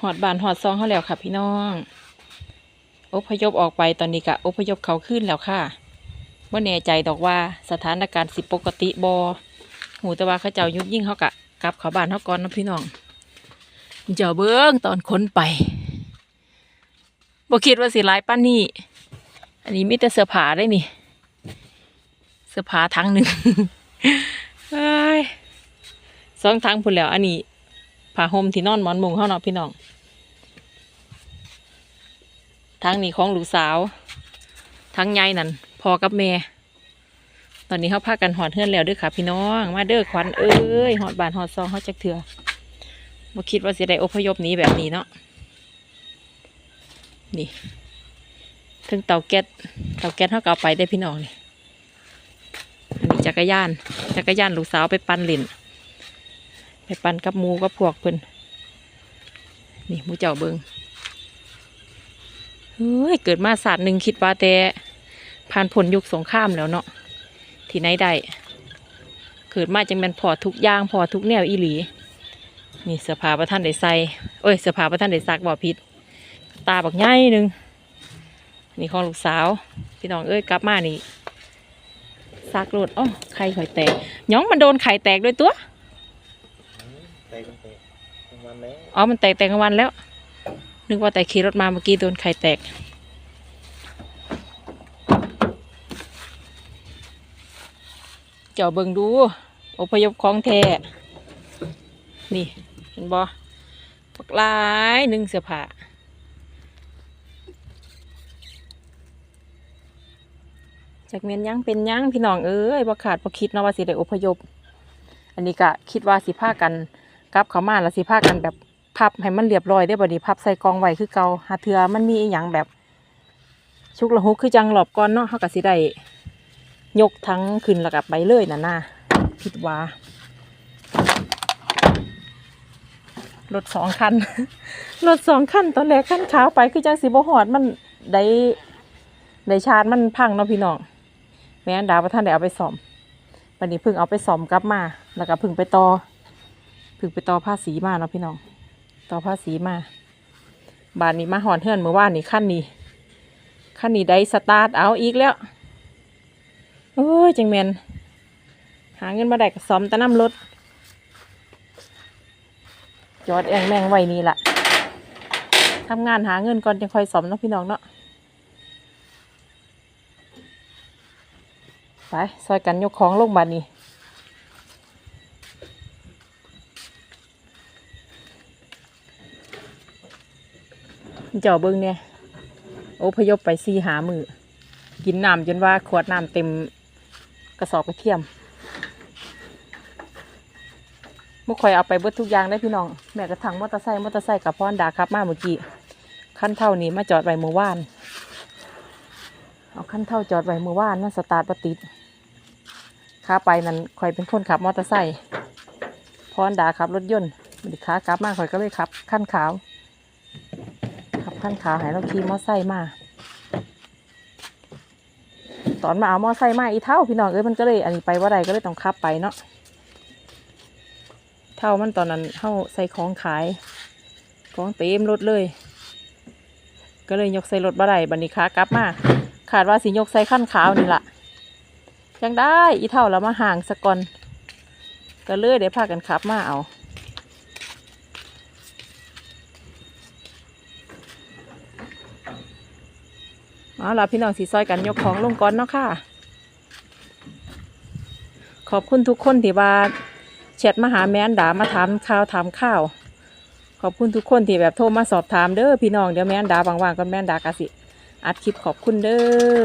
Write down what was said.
หอดบานหอดซองเขาแล้วค่ะ พี่น้องอพยพออกไปตอนนี้กะอพยพเขาขึ้นแล้วค่ะว่าแน่ใจดอกว่าสถานการณ์สิปกติบอหูแต่ว่าเขาเจ้ายุดยิ่งเขากะกลับเขาบานเขาก่อนนะพี่น้องเจ้าเบิ้งตอนค้นไปบ่คิดว่าสิหลายป้านนี่ อันนี้มีแต่เสื้อผ้าได้นี่ เสื้อผ้าทั้งหนึ่งสองทั้งพุ่นแล้ว อันนี้ ผ้าห่มที่นอนหมอนมุงเขาเนาะพี่น้องทั้งนี้ของลูกสาว ทั้งยายนั่นพอกับแม่ตอนนี้เขาพากันหอดเฮือนแล้วเด้วยค่ะ พี่น้อง มาเด้อขวัญเอ้ยหอดบานหอดซองเขาจักเถื่อบ่คิดว่าเสิได้อพยพนี้แบบนี้เนาะนี่ถึงเตาแก๊สเตาแก๊สเขาก็เอาไปได้พี่น้องนี่อันนี้จักรยาน จักรยานลูกสาวไปปั่นเล่น ไปปั่นกับหมูกับพวกเพิ่นนี่หมูเจ้าเบิงเฮ้ยเกิดมาศาสตร์หนึ่งคิดว่าแต่ผ่านผลยุคสงครามแล้วเนาะที่ไหนได้เกิดมาจังแม่นพอทุกอย่างพอทุกแนวอีหลี นี่เสื้อผ้าประท่านได้ใส่เอ้ยเสื้อผ้าประท่านได้ซักบ่ผิดตาบักใหญ่หนึ่งนี่ของลูกสาว พี่น้องเอ้ยกลับมานี่ซากรถอ๋อไข่ข่อยแตกย้องมันโดนไข่แตกด้วยตัว เตะเตะทั้งวันแล้วอ๋อ มันแตกแต่กลางวันแล้ว นึกว่าแต่ขี่รถมาเมื่อกี้โดนไข่แตก เจ้าเบิ่งดูอพยพของแท้ นี่ เห็นบ่ปักลายหนึ่งเสื้อผ้าจากเมียนยังเป็นยังพี่น้องเอ้ยบ่ขาดบ่คิดเนาะว่าสิได้อพยพ อันนี้ก็คิดว่าสิพากัน กลับเขามาแล้วสิพากันแบบพับให้มันเรียบร้อยได้บ่นี้พับใส่กองไว้คือเกาหาเทือมันมีอหย่างแบบ ชุกละหุกคือจังหลอบก่อนเนาะเฮาก็สิได้ยกทั้งขึ้นแล้วก็ไปเลยน่ะนะคิดว่ารถสองคัน รถสองคันตอนแรกคันขาวไปคือจังสิบ่ฮอดมันได้ได้ชาร์จมันพังเนาะพี่น้องแม่นดาวประท่านได้เอาไปซ่อมวันนี้เพิ่งเอาไปซ่อมกลับมา แล้วก็เพิ่งไปต่อ พิ่งไปต่อผ้าสีมาเนาะพี่น้อง ต่อผ้าสีมา บานนี้มาหอนเฮือนเมื่อวานนี่ขั้นนี้ขั้นนี้ได้สตาร์ทเอาอีกแล้วโอ้ยจังแมนหาเงินมาได้ก็ซ่อมตะน้ำรถ จอดแองแมงไว้นี่แหละทำงานหาเงินก่อนจะคอยซ่อมเนาะพี่น้องเนาะไปซอยกันยกของลงบานนี้ เจ้าเบิ้งเนี่ยโอพยพไปซีหามือกินน้ำจนว่าขวดน้ำเต็มกระสอบกระเทียมมุกคอยเอาไปเบิดทุกอย่างได้พี่น้อง แม่กระถังมอเตอร์ไซค์มอเตอร์ไซค์กับพ่อนดาครับมาเมื่อกี้ขั้นเท่านี้มาจอดไว้เมื่อวาน เอาขั้นเท่าจอดไว้เมื่อวานนั่นสตาร์ทปติดขาไปนั่นข่อยเป็นคนขับมอเตอร์ไซค์พรดาขับรถยนต์มันขากลับมาข่อยก็เลยขับขั้นขาว ขั้นขาวให้เราขี่มอไซค์มา ตอนมาเอามอไซค์มาอีเท่าพี่น้องเอ้ยมันก็เลย อันนี้ไปว่าใดก็เลยต้องขับไปเนาะเท่ามันตอนนั้นเข้าใส่ของขาย ของเต็มรถเลย ก็เลยยกใส่รถบ่ได้บันนี้ขากลับมาขาดว่าสิยกใส่ขั้นขาวนี่ละยังได้อีเท่าแล้วมาห่างสะก่อนก็เลยได้พากันขับมาเอา เอาล่ะพี่น้องสีซอยกันยกของลงก่อนเนาะค่ะ ขอบคุณทุกคนที่ว่าแชทมาหาแม่นดามาถามข่าวถามข้าว ขอบคุณทุกคนที่แบบโทรมาสอบถามเด้อพี่น้องเดี๋ยวแม่นดาว่างๆก็แม่นดากะสิอัดคลิปขอบคุณเด้อ